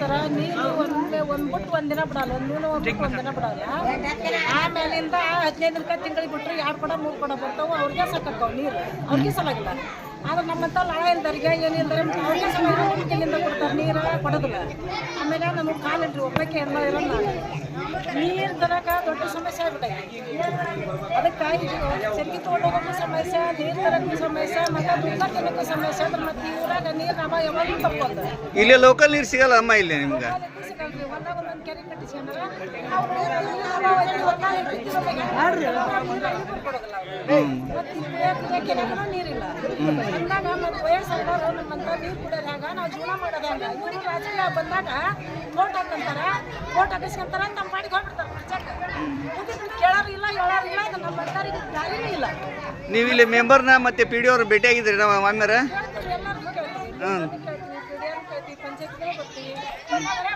ಸರ, ನೀರು ಒಂದೇ ಒಂದು ಬಿಟ್ಟು ಒಂದಿನ ಬಿಡಲ್ಲ ಒಂದಿನ ಒಂದ್ ಬಿಟ್ಟು ಒಂದಿನ ಬಿಡಲ್ಲ. ಆಮೇಲಿಂದ ಹದಿನೈದು ದಿನಕ್ಕೆ ತಿಂಗಳಿಗೆ ಬಿಟ್ರೆ ಎರಡು ಕೊಡ, ಮೂರು ಕೊಡ ಬರ್ತಾವು, ಅವ್ರಿಗೆ ಸಾಕಾಕವು ನೀರು, ಅವ್ರಿಗೆ ಸಲಾಗಿಲ್ಲ. ಆದ್ರೆ ನಮ್ಮಂತ ಲಾಳ ಇಲ್ದರಿಗೆ ಏನಿಲ್ದರೆ ಇಲ್ಲಿಂದ ಕೊಡ್ತಾರೆ ನೀರು ಕೊಡೋದಿಲ್ಲ. ಆಮೇಲೆ ನಮಗೆ ಕಾಲಿಲ್ರಿ ಒಬ್ಬಕ್ಕೆ ಎಲ್ಲ ಇರೋಲ್ಲ. ನೀರು ತರಕ ದೊಡ್ಡ ಸಮಸ್ಯೆ ಆಗ್ಬಿಟ್ಟೈತಿ. ಅದಕ್ಕೆ ಇದು ತೊಗೊಂಡು ಸಮಸ್ಯೆ ನೀರು ತರಕ್ಕೂ ಸಮಸ್ಯೆ ಮತ್ತು ದುಡ್ಡ ತಿನ್ನಕ್ಕೂ ಸಮಸ್ಯೆ ಅಂದ್ರೆ ಮತ್ತೆ ಊರಾಗ ನೀರು ನಾವು ಯಾವಾಗಲೂ ತಪ್ಪೋದು ಇಲ್ಲಿ ಲೋಕಲ್ ನೀರು ಸಿಗಲ್ಲ ಅಮ್ಮ ಇಲ್ಲಿ ನಿಮ್ಗೆ? ಹೊಲ್ದಾಗ ಒಂದೊಂದು ಕೆರೆ ಕಟ್ಟಿಸ್ಕೊಂಡ್ರೆ ನೀರಿಲ್ಲ. ಅಂದಾಗ ಮತ್ತೆ ವಯಸ್ಸಾದವರು ನಮ್ಮಂತ ನೀರು ಕುಡಿಯೋದು ನಾವು ಜೀವನ ಮಾಡೋದು ಹೆಂಗ ಇವ್ರಿಗೆ ರಾಜಕೀಯ ಬಂದಾಗ ಓಟ್ ಹಾಕಂತಾರ ಓಟ್ ಹಾಕಿಸ್ಕೊಂತಾರ ನಮ್ಮ ಮಾಡಿ ಹೋಗ್ಬಿಡ್ತಾರೆ ಕೇಳೋರು ಇಲ್ಲ ಹೇಳೋರು ಇಲ್ಲ ಇದು ನಮ್ಮ ಬರ್ತಾರೆ ದಾರಿನೂ ಇಲ್ಲ. ನೀವು ಇಲ್ಲಿ ಮೆಂಬರ್ನ ಮತ್ತೆ ಪಿ ಡಿ ಅವ್ರು ಭೇಟಿಯಾಗಿದ್ರಿ ನಾವು ಮಾಮ್ಯಾರ? ಎಲ್ಲರಿಗೂ ಕೇಳ್ತೀವಿ. ಕೇಳ್ತೀವಿ ಬರ್ತೀವಿ. ಮಾಡೋಣ